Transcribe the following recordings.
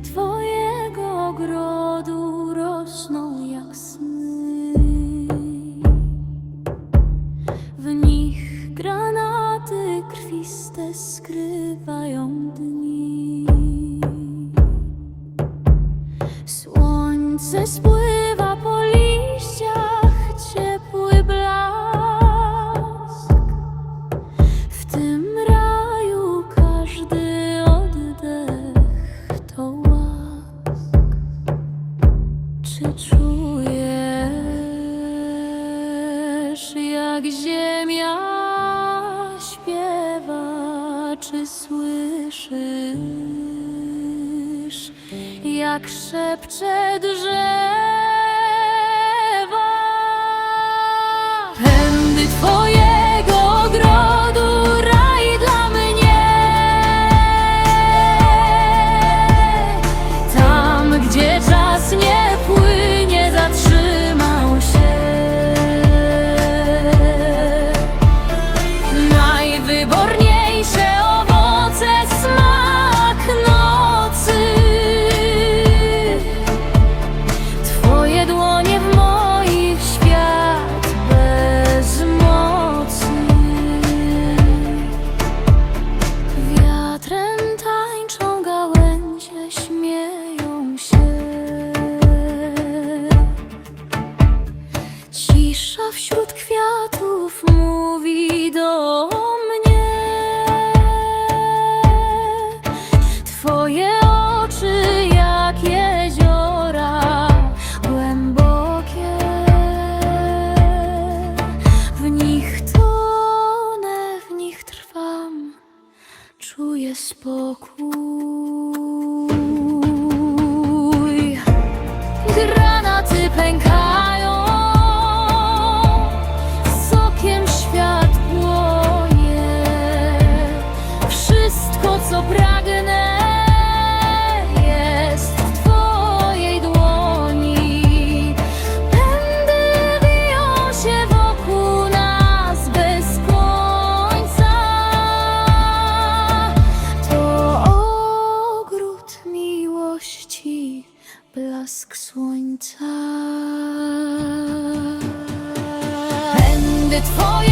Kwiaty Twojego ogrodu rosną jak sny. W nich granaty krwiste skrywają dni. Słońce spływa. się czujesz, jak ziemia śpiewa, czy słyszysz, jak szepcze drzewa? Tędy twoje spokój. Granaty pękają. miłości blask słońca. Będę twoje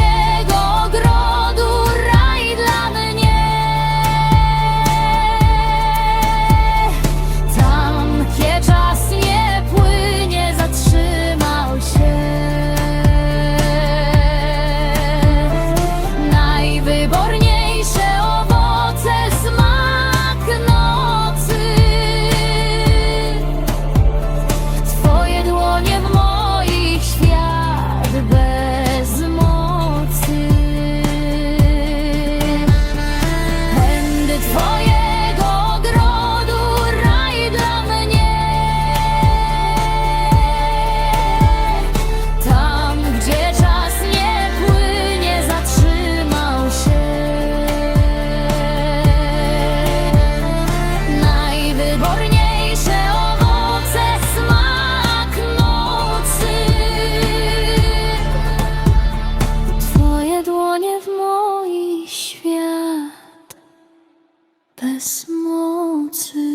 small to